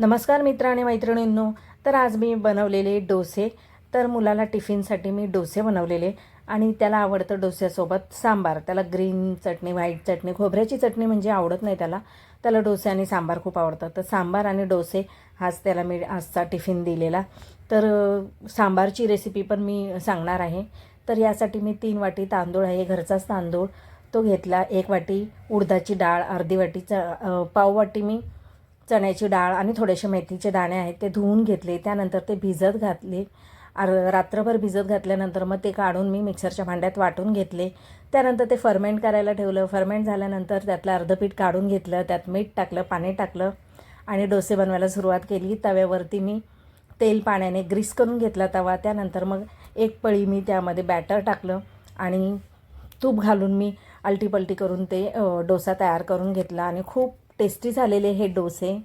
नमस्कार मित्र आणि मैत्रिणींनो. तर आज मी बनवलेले डोसे. तर मुलाला टिफिनसाठी मी डोसे बनवलेले आणि त्याला आवडतं डोस्यासोबत सांबार. त्याला ग्रीन चटणी व्हाईट चटणी खोबऱ्याची चटणी म्हणजे आवडत नाही त्याला. त्याला डोसे आणि सांबार खूप आवडतं तर सांबार आणि डोसे हाच त्याला मी आजचा टिफिन दिलेला. तर सांबारची रेसिपी पण मी सांगणार आहे. तर यासाठी मी तीन वाटी तांदूळ आहे. घरचाच तांदूळ तो घेतला. एक वाटी उडदाची डाळ अर्धी वाटी च पाव वाटी मी चण्याची डाळ आणि थोडेसे मेथीचे दाणे आहेत ते धुवून घेतले त्यानंतर ते भिजत घातले. आर रात्रभर भिजत घातल्यानंतर मग ते काढून मी मिक्सरच्या भांड्यात वाटून घेतले. त्यानंतर ते फर्मेंट करायला ठेवलं. फर्मेंट झाल्यानंतर त्यातलं अर्ध पीठ काढून घेतलं त्यात मीठ टाकलं पाणी टाकलं आणि डोसे बनवायला सुरुवात केली. तव्यावरती मी तेल पाण्याने ग्रीस करून घेतला तवा. त्यानंतर मग एक पळी मी त्यामध्ये बॅटर टाकलं आणि तूप घालून मी अलटीपलटी करून ते डोसा तयार करून घेतला आणि खूप टेस्टी झालेले हे डोसे.